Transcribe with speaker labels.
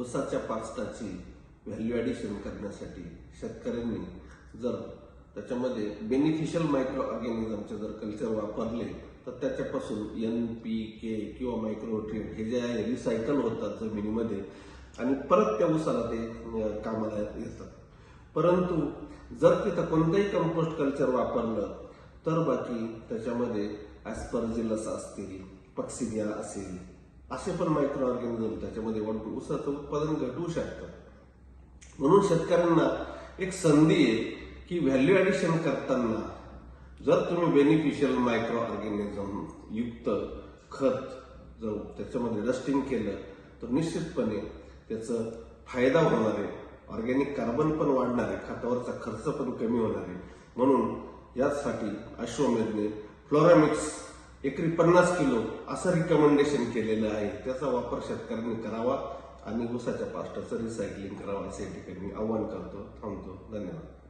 Speaker 1: ऊसाच्या पाचटाची value addition करण्यासाठी शेतकऱ्यांनी जर त्याच्यामध्ये बेनिफिशियल मायक्रो ऑर्गॅनिझमचे जर कल्चर वापरले तर त्याच्यापासून एन पी के किंवा मायक्रोट्रिएट हे जे आहे रिसायकल होतात जमिनीमध्ये आणि परत त्या उसाला ते कामाला येतात. परंतु जर तिथं कोणतंही कंपोस्ट कल्चर वापरलं तर बाकी त्याच्यामध्ये ॲस्पर्जिलस असतील पक्सिनिया असेल असे पण मायक्रो ऑर्गॅनिझम त्याच्यामध्ये वाढून ऊसाचं उत्पादन घटवू शकतं. म्हणून शेतकऱ्यांना एक संधी आहे की व्हॅल्यू ॲडिशन करताना जर तुम्ही बेनिफिशियल मायक्रो ऑर्गॅनिझम युक्त खत जर त्याच्यामध्ये रस्टिंग केलं तर निश्चितपणे त्याचं फायदा होणार आहे. ऑर्गॅनिक कार्बन पण वाढणार आहे. खतावरचा खर्च पण कमी होणार आहे. म्हणून यासाठी अश्वमेधने फ्लोरामिक्स एकरी पन्नास किलो असं रिकमेंडेशन केलेलं आहे. त्याचा वापर शेतकऱ्यांनी करावा आणि उसाच्या पास्टाचं रिसायकलिंग करावं असं या ठिकाणी आव्हान करतो थांबतो. धन्यवाद.